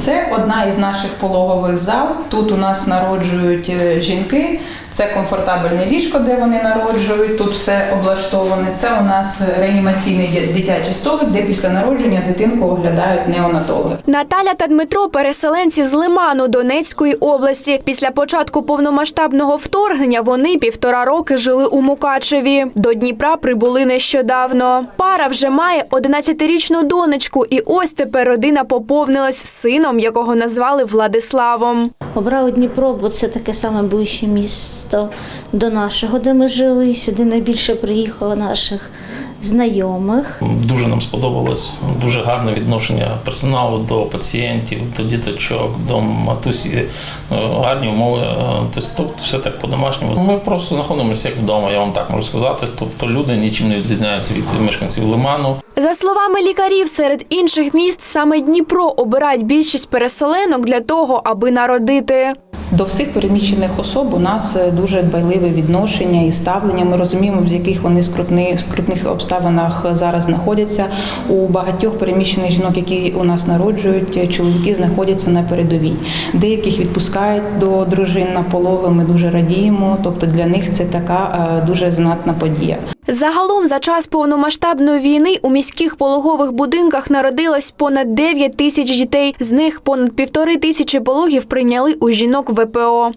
Це одна із наших пологових зал. Тут у нас народжують е, жінки. Це комфортабельне ліжко, де вони народжують. Тут все облаштоване. Це у нас реанімаційний дитячий столик, де після народження дитинку оглядають неонатологи. Наталя та Дмитро переселенці з Лиману Донецької області. Після початку повномасштабного вторгнення вони півтора роки жили у Мукачеві. До Дніпра прибули нещодавно. Пара вже має 11-річну донечку, і ось тепер родина поповнилась сином, якого назвали Владиславом. Обрали Дніпро, бо це таке саме ближче місто до нашого, де ми жили. Сюди найбільше приїхало наших знайомих. Дуже нам сподобалось дуже гарне відношення персоналу до пацієнтів, до діточок, до матусі, е, гарні умови. е, Тобто тобто все так по-домашньому. Ми просто знаходимося як вдома, я вам так можу сказати. Тобто люди нічим не відрізняються від мешканців Лиману. За словами лікарів, серед інших міст саме Дніпро обирають більшість переселенок для того, аби народити. До всіх переміщених особ у нас е, дуже дбайливе відношення і ставлення. Ми розуміємо, в яких вони скрутних, скрутних обставинах зараз знаходяться. У багатьох переміщених жінок, які у нас народжують, е, чоловіки знаходяться на передовій. Деяких відпускають до дружин на пологи. Ми дуже радіємо. Тобто для них це така е, дуже знатна подія. Загалом за час повномасштабної війни у міських пологових будинках народилось понад 9 тисяч дітей. З них понад півтори тисячі пологів прийняли у жінок ВПО.